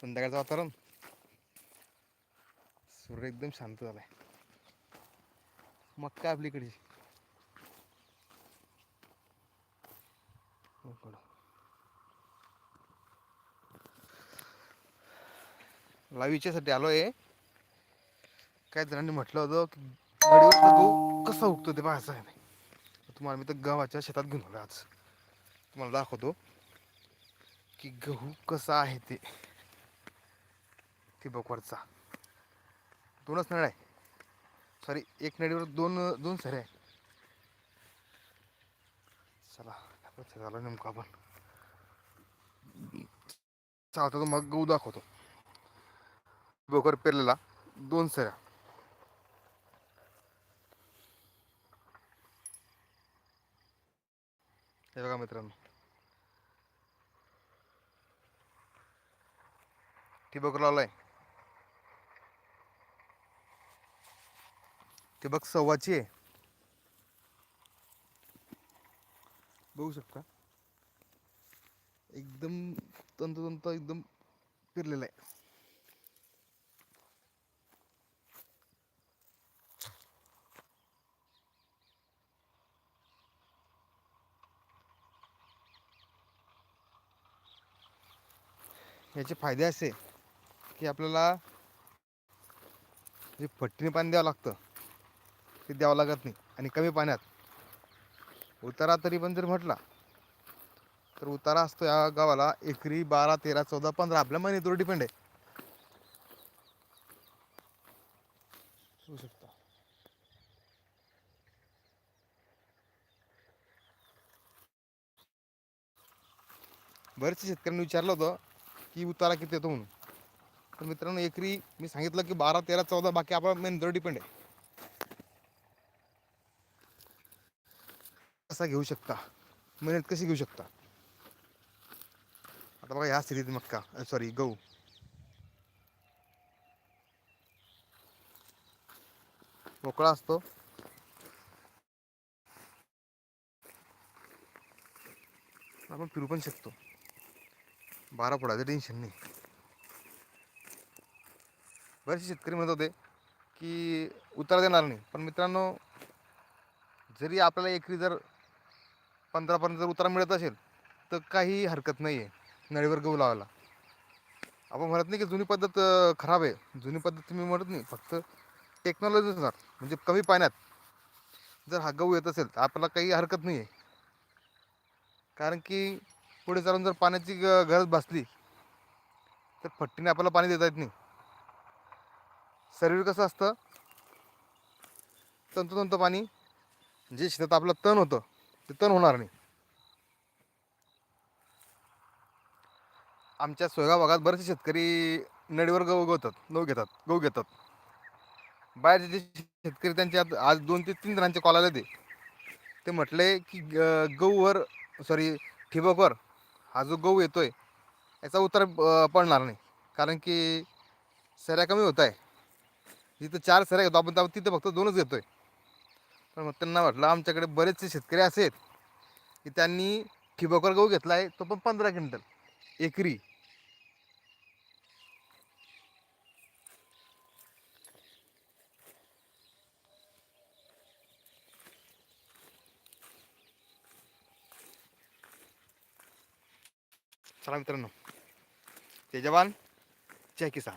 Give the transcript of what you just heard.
संध्याकाळचं वातावरण. सूर्य एकदम शांत झालाय. मग काय आपलीकडची. मोकळं. लाईव्ह आलो काय जणांनी म्हटलं होतं की गहू कसा उगतो ते पाहायचं आहे. तुम्हाला मी तर गव्हाच्या शेतात घेऊन आलो आज. तुम्हाला दाखवतो की गहू कसा आहे ते. ठिबकवरचा दोनच नळ आहे. सॉरी एक नळीवर दोन दोन सरे आहे. चला झालं नेमकं आपण. चालतो मग गहू दाखवतो. बोकर पेरलेला दोन सऱ्या. हे बघा मित्रांनो. ठिबक लावलाय. ठिबक सव्वाची आहे. बघू शकता. एकदम तंतोतंत एकदम फिरलेला आहे. याचे फायदे असे की आपल्याला जे फट्टीने पाणी द्यावं लागतं ते द्यावं लागत नाही आणि कमी पाण्यात. उतारा तरी पण जर म्हटला तर उतारा असतो या गावाला एकरी बारा तेरा चौदा पंधरा. आपल्या महिन्यावर डिपेंड आहे. शकता. बरेचसे शेतकऱ्यांनी विचारलं होतं की उतारा किती येतो म्हणून. तर मित्रांनो एकरी मी सांगितलं की बारा तेरा चौदा बाकी आपल्या मेहनतीवर डिपेंड आहे. कसा घेऊ शकता? मेहनत कशी घेऊ शकता? आता बघा ह्या सिरीज मक्का सॉरी गहू. मोकळा असतो. आपण फिरू पण शकतो. बारा फुटाचं टेन्शन नाही. बरेचसे शेतकरी म्हणत होते की उतार देणार नाही. पण मित्रांनो जरी आपल्याला एकरी जर पंधरापर्यंत जर उतारा मिळत असेल तर काही हरकत नाही आहे नळीवर गहू लावायला. आपण म्हणत नाही की जुनी पद्धत खराब आहे. जुनी पद्धत तुम्ही म्हणत नाही. फक्त टेक्नॉलॉजीनुसार म्हणजे कमी पाण्यात जर हा गहू येत असेल तर आपल्याला काही हरकत नाही आहे कारण की पुढे चालून जर पाण्याची ग- गरज भासली तर फट्टीने आपल्याला पाणी देता येत नाही. शरीर कसं असतं? तंतोतंत पाणी जे शेतात आपलं तण होतं ते तण होणार नाही. आमच्या सोयगाव भागात बरेचसे शेतकरी नडीवर गहू गवतात गहू घेतात गहू घेतात. बाहेरचे जे शेतकरी त्यांचे आज दोन ते तीन जणांचे कॉल आले ते ते म्हटले की गहूवर सॉरी ठिबकवर हा जो गहू येतोय याचा उतार पडणार नाही. कारण की सऱ्या कमी होत आहे. जिथं चार सऱ्या घेतो आपण तिथं फक्त दोनच घेतोय. पण मग त्यांना म्हटलं आमच्याकडे बरेचसे शेतकरी असे आहेत की त्यांनी ठिबकवर गहू घेतला आहे तो पण पंधरा क्विंटल एकरी. चला मित्रांनो जय जवान जय किसान.